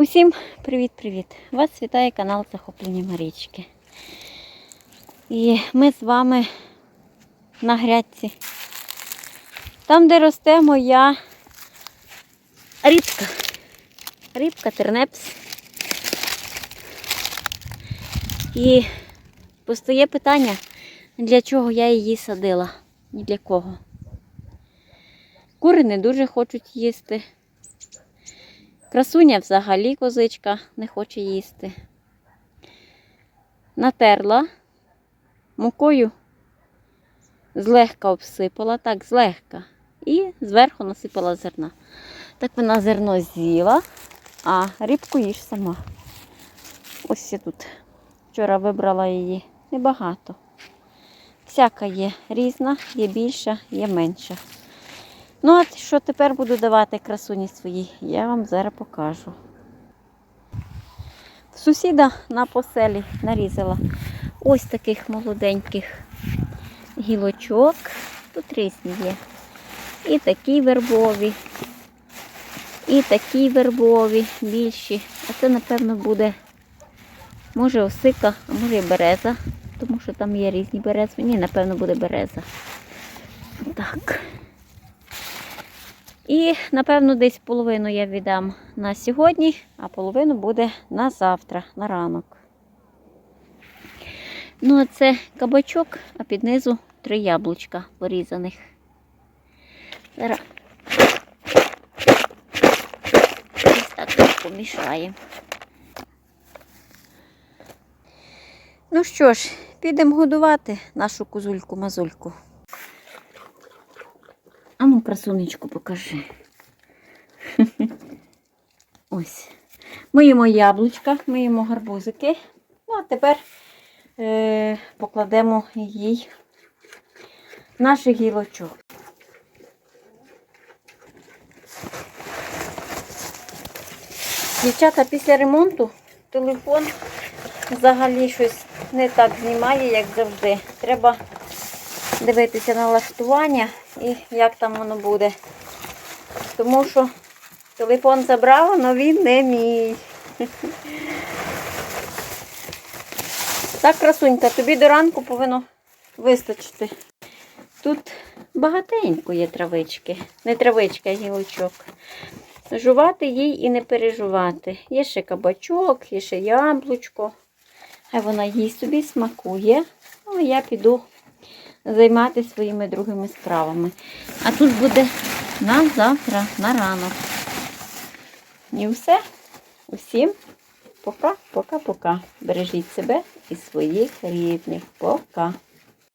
Усім привіт-привіт! Вас вітає канал Захоплення Марічки. І ми з вами на грядці. Там, де росте моя рибка. Рибка тернепс. І постає питання, для чого я її садила. Ні для кого. Кури не дуже хочуть їсти. Красуня взагалі козичка не хоче їсти. Натерла мукою, злегка обсипала, так, злегка. І зверху насипала зерна. Так вона зерно з'їла, а рибку їж сама. Ось я тут вчора вибрала її небагато. Всяка є різна, є більша, є менша. Ну, а що тепер буду давати красуні своїй, я вам зараз покажу. Сусіда на поселі нарізала ось таких молоденьких гілочок. Тут різні є. І такі вербові, і такі вербові, більші. А це, напевно, буде, може, осика, а може і береза, тому що там є різні берези. Ні, напевно, буде береза. Так. І, напевно, десь половину я віддам на сьогодні, а половину буде на завтра, на ранок. Ну, а це кабачок, а під низу три яблучка порізаних. Зараз ось так помішаємо. Ну що ж, підемо годувати нашу козульку-мазульку. А ну, красунечку покажи. Ось. Миємо яблучка, миємо гарбузики. Ну, а тепер е, покладемо їй наших гілочок. Дівчата, після ремонту телефон взагалі щось не так знімає, як завжди. Треба дивитися налаштування і як там воно буде. Тому що телефон забрав, але він не мій. Так, красунька, тобі до ранку повинно вистачити. Тут багатенько є травички. Не травичка, а гілочок. Жувати їй і не пережувати. Є ще кабачок, є ще яблучко. Хай вона їй собі смакує. Ну, а я піду займатися своїми другими справами. А тут буде на завтра, на ранок. І все. Усім пока, пока, пока. Бережіть себе і своїх рідних. Пока.